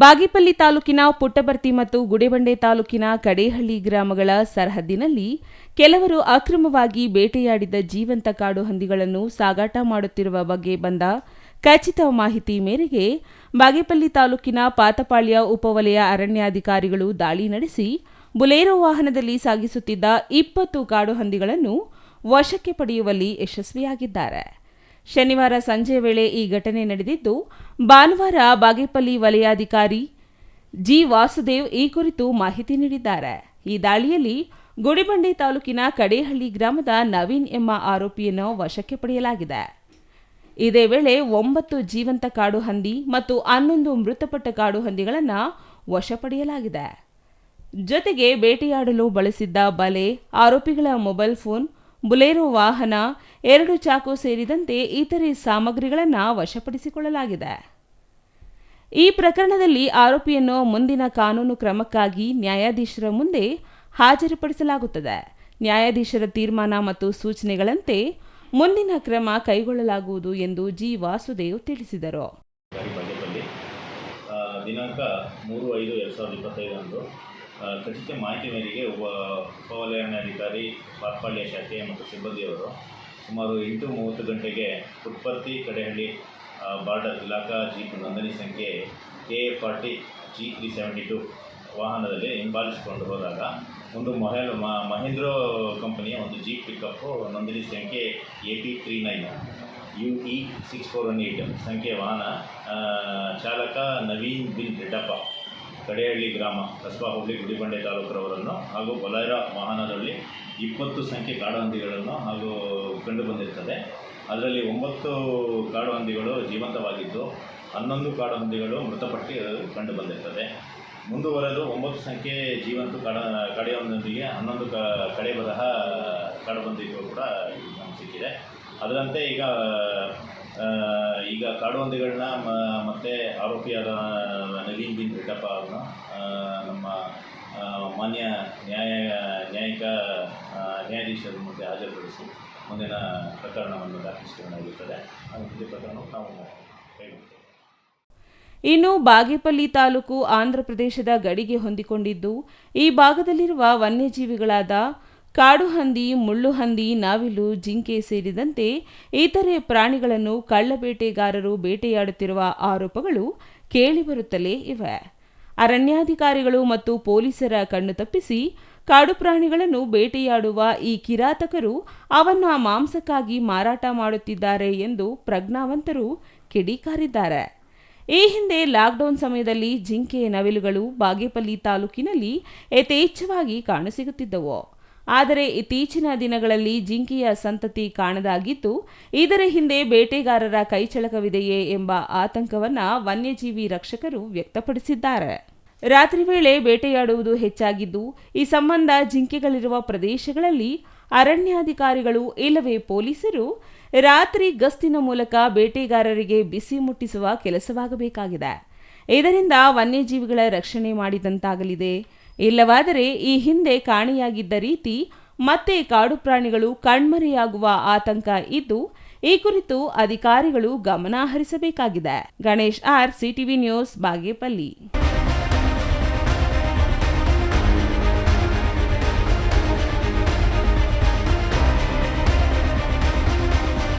ಬಾಗೇಪಲ್ಲಿ ತಾಲೂಕಿನ ಪುಟ್ಟಬರ್ತಿ ಮತ್ತು ಗುಡಿಬಂಡೆ ತಾಲೂಕಿನ ಕಡೇಹಳ್ಳಿ ಗ್ರಾಮಗಳ ಸರಹದ್ದಿನಲ್ಲಿ ಕೆಲವರು ಅಕ್ರಮವಾಗಿ ಬೇಟೆಯಾಡಿದ ಜೀವಂತ ಕಾಡು ಹಂದಿಗಳನ್ನು ಸಾಗಾಟ ಮಾಡುತ್ತಿರುವ ಬಗ್ಗೆ ಬಂದ ಖಚಿತ ಮಾಹಿತಿ ಮೇರೆಗೆ ಬಾಗೇಪಲ್ಲಿ ತಾಲೂಕಿನ ಪಾತಪಾಳ್ಯ ಉಪವಲಯ ಅರಣ್ಯಾಧಿಕಾರಿಗಳು ದಾಳಿ ನಡೆಸಿ ಬುಲೇರೋ ವಾಹನದಲ್ಲಿ ಸಾಗಿಸುತ್ತಿದ್ದ ಇಪ್ಪತ್ತು ಕಾಡು ಹಂದಿಗಳನ್ನು ವಶಕ್ಕೆ ಪಡೆಯುವಲ್ಲಿ ಯಶಸ್ವಿಯಾಗಿದ್ದಾರೆ. ಶನಿವಾರ ಸಂಜೆ ವೇಳೆ ಈ ಘಟನೆ ನಡೆದಿದ್ದು, ಭಾನುವಾರ ಬಾಗೇಪಲ್ಲಿ ವಲಯಾಧಿಕಾರಿ ಜಿ. ವಾಸುದೇವ್ ಈ ಕುರಿತು ಮಾಹಿತಿ ನೀಡಿದ್ದಾರೆ. ಈ ದಾಳಿಯಲ್ಲಿ ಗುಡಿಬಂಡೆ ತಾಲೂಕಿನ ಕಡೇಹಳ್ಳಿ ಗ್ರಾಮದ ನವೀನ್ ಎಂಬ ಆರೋಪಿಯನ್ನು ವಶಕ್ಕೆ ಪಡೆಯಲಾಗಿದೆ. ಇದೇ ವೇಳೆ ಒಂಬತ್ತು ಜೀವಂತ ಕಾಡು ಹಂದಿ ಮತ್ತು ಹನ್ನೊಂದು ಮೃತಪಟ್ಟ ಕಾಡು ಹಂದಿಗಳನ್ನು ವಶಪಡೆಯಲಾಗಿದೆ. ಜೊತೆಗೆ ಬೇಟೆಯಾಡಲು ಬಳಸಿದ್ದ ಬಲೆ, ಆರೋಪಿಗಳ ಮೊಬೈಲ್ ಫೋನ್ ಬುಲೇರೋ ವಾಹನ ಎರಡು ಚಾಕು ಸೇರಿದಂತೆ ಇತರೆ ಸಾಮಗ್ರಿಗಳನ್ನು ವಶಪಡಿಸಿಕೊಳ್ಳಲಾಗಿದೆ. ಈ ಪ್ರಕರಣದಲ್ಲಿ ಆರೋಪಿಯನ್ನು ಮುಂದಿನ ಕಾನೂನು ಕ್ರಮಕ್ಕಾಗಿ ನ್ಯಾಯಾಧೀಶರ ಮುಂದೆ ಹಾಜರುಪಡಿಸಲಾಗುತ್ತದೆ. ನ್ಯಾಯಾಧೀಶರ ತೀರ್ಮಾನ ಮತ್ತು ಸೂಚನೆಗಳಂತೆ ಮುಂದಿನ ಕ್ರಮ ಕೈಗೊಳ್ಳಲಾಗುವುದು ಎಂದು ಜಿ. ವಾಸುದೇವ್ ತಿಳಿಸಿದರು. ದಿನಾಂಕ ಮೂರು ಐದು ಎರಡು ಸಾವಿರದ ಇಪ್ಪತ್ತೈದರಂದು ಖಚಿತ ಮಾಹಿತಿ ಮೇರೆಗೆ ಉಪ ಉಪವಲಯಾಧಿಕಾರಿ ಪಾತ್ಪಾಳ್ಯ ಶಾಖೆ ಮತ್ತು ಸಿಬ್ಬಂದಿಯವರು ಸುಮಾರು ಎಂಟು ಮೂವತ್ತು ಗಂಟೆಗೆ ಉತ್ಪತ್ತಿ ಕಡೆಹಳ್ಳಿ ಬಾರ್ಡರ್ ಇಲಾಖಾ ಜೀಪ್ ನೋಂದಣಿ ಸಂಖ್ಯೆ K A forty G three seventy two ವಾಹನದಲ್ಲಿ ಹಿಂಬಾಲಿಸಿಕೊಂಡು ಹೋದಾಗ ಒಂದು ಮಹೇಲ್ ಮಹೇಂದ್ರೋ ಕಂಪನಿಯ ಒಂದು ಜೀಪ್ ಪಿಕಪ್ಪು ನೋಂದಣಿ ಸಂಖ್ಯೆ A P three nine U E six four one eight ಸಂಖ್ಯೆ ವಾಹನ ಚಾಲಕ ನವೀನ್ ಬಿನ್ ರೆಡ್ಡಪ್ಪ ಕಡೆಹಳ್ಳಿ ಗ್ರಾಮ ಕಸ್ಬಾ ಹುಬ್ಬಳ್ಳಿ ಗುಡಿಬಂಡೆ ತಾಲೂಕರವರನ್ನು ಹಾಗೂ ಬಲೈರ ವಾಹನದಲ್ಲಿ ಇಪ್ಪತ್ತು ಸಂಖ್ಯೆ ಕಾಡು ಹಂದಿಗಳನ್ನು ಹಾಗೂ ಕಂಡು ಬಂದಿರ್ತದೆ. ಅದರಲ್ಲಿ ಒಂಬತ್ತು ಕಾಡು ಹಂದಿಗಳು ಜೀವಂತವಾಗಿದ್ದು, ಹನ್ನೊಂದು ಕಾಡು ಹಂದಿಗಳು ಮೃತಪಟ್ಟು ಕಂಡು ಬಂದಿರ್ತದೆ. ಮುಂದುವರೆದು ಒಂಬತ್ತು ಸಂಖ್ಯೆ ಜೀವಂತ ಕಡ ಕಡೆಯೊಂದಿಗೆ ಹನ್ನೊಂದು ಕ ಕಡೆ ಬರಹ ಕಾಡು ಬಂದಿಗಳು ಕೂಡ ಸಿಕ್ಕಿದೆ. ಅದರಂತೆ ಈಗ ಈಗ ಕಾಡು ಹಂದಿಗಳನ್ನ ಮತ್ತೆ ಆರೋಪಿಯಾದ ನವೀನ್ ಬಿನ್ ರೆಡ್ಡಪ್ಪ ಅವ್ರನ್ನ ನಮ್ಮ ಮಾನ್ಯ ನ್ಯಾಯ, ನ್ಯಾಯಿಕ ನ್ಯಾಯಾಧೀಶರ ಮುಂದೆ ಹಾಜರುಪಡಿಸಿ ಮುಂದಿನ ಪ್ರಕರಣವನ್ನು ದಾಖಲಿಸಿಕೊಳ್ಳಲಾಗುತ್ತದೆ ಮುಂದಿನ ಪ್ರಕರಣವನ್ನು ನಾವು ಇನ್ನು ಬಾಗೇಪಲ್ಲಿ ತಾಲೂಕು ಆಂಧ್ರಪ್ರದೇಶದ ಗಡಿಗೆ ಹೊಂದಿಕೊಂಡಿದ್ದು, ಈ ಭಾಗದಲ್ಲಿರುವ ವನ್ಯಜೀವಿಗಳಾದ ಕಾಡು ಹಂದಿ, ಮುಳ್ಳು ಹಂದಿ, ನಾವಿಲು, ಜಿಂಕೆ ಸೇರಿದಂತೆ ಇತರೆ ಪ್ರಾಣಿಗಳನ್ನು ಕಳ್ಳಬೇಟೆಗಾರರು ಬೇಟೆಯಾಡುತ್ತಿರುವ ಆರೋಪಗಳು ಕೇಳಿಬರುತ್ತಲೇ ಇವೆ. ಅರಣ್ಯಾಧಿಕಾರಿಗಳು ಮತ್ತು ಪೊಲೀಸರ ಕಣ್ಣು ತಪ್ಪಿಸಿ ಕಾಡು ಪ್ರಾಣಿಗಳನ್ನು ಬೇಟೆಯಾಡುವ ಈ ಕಿರಾತಕರು ಅವನ್ನ ಮಾಂಸಕ್ಕಾಗಿ ಮಾರಾಟ ಮಾಡುತ್ತಿದ್ದಾರೆ ಎಂದು ಪ್ರಜ್ಞಾವಂತರು ಕಿಡಿಕಾರಿದ್ದಾರೆ. ಈ ಹಿಂದೆ ಲಾಕ್ಡೌನ್ ಸಮಯದಲ್ಲಿ ಜಿಂಕೆ, ನವಿಲುಗಳು ಬಾಗೇಪಲ್ಲಿ ತಾಲೂಕಿನಲ್ಲಿ ಯಥೇಚ್ಛವಾಗಿ ಕಾಣಸಿಗುತ್ತಿದ್ದವು. ಆದರೆ ಇತ್ತೀಚಿನ ದಿನಗಳಲ್ಲಿ ಜಿಂಕೆಯ ಸಂತತಿ ಕಾಣದಾಗಿದ್ದು ಇದರ ಹಿಂದೆ ಬೇಟೆಗಾರರ ಕೈಚಳಕವಿದೆಯೇ ಎಂಬ ಆತಂಕವನ್ನು ವನ್ಯಜೀವಿ ರಕ್ಷಕರು ವ್ಯಕ್ತಪಡಿಸಿದ್ದಾರೆ. ರಾತ್ರಿ ವೇಳೆ ಬೇಟೆಯಾಡುವುದು ಹೆಚ್ಚಾಗಿದ್ದು, ಈ ಸಂಬಂಧ ಜಿಂಕೆಗಳಿರುವ ಪ್ರದೇಶಗಳಲ್ಲಿ ಅರಣ್ಯಾಧಿಕಾರಿಗಳು ಇಲ್ಲವೇ ಪೊಲೀಸರು? ರಾತ್ರಿ ಗಸ್ತಿನ ಮೂಲಕ ಬೇಟೆಗಾರರಿಗೆ ಬಿಸಿ ಮುಟ್ಟಿಸುವ ಕೆಲಸವಾಗಬೇಕಾಗಿದೆ. ಇದರಿಂದ ವನ್ಯಜೀವಿಗಳ ರಕ್ಷಣೆ ಮಾಡಿದಂತಾಗಲಿದೆ. ಇಲ್ಲವಾದರೆ ಈ ಹಿಂದೆ ಕಾಣೆಯಾಗಿದ್ದ ರೀತಿ ಮತ್ತೆ ಕಾಡು ಪ್ರಾಣಿಗಳು ಕಣ್ಮರೆಯಾಗುವ ಆತಂಕ ಇದ್ದು, ಈ ಕುರಿತು ಅಧಿಕಾರಿಗಳು ಗಮನ ಹರಿಸಬೇಕಾಗಿದೆ. Ganesh R, CTV news, Bagepalli.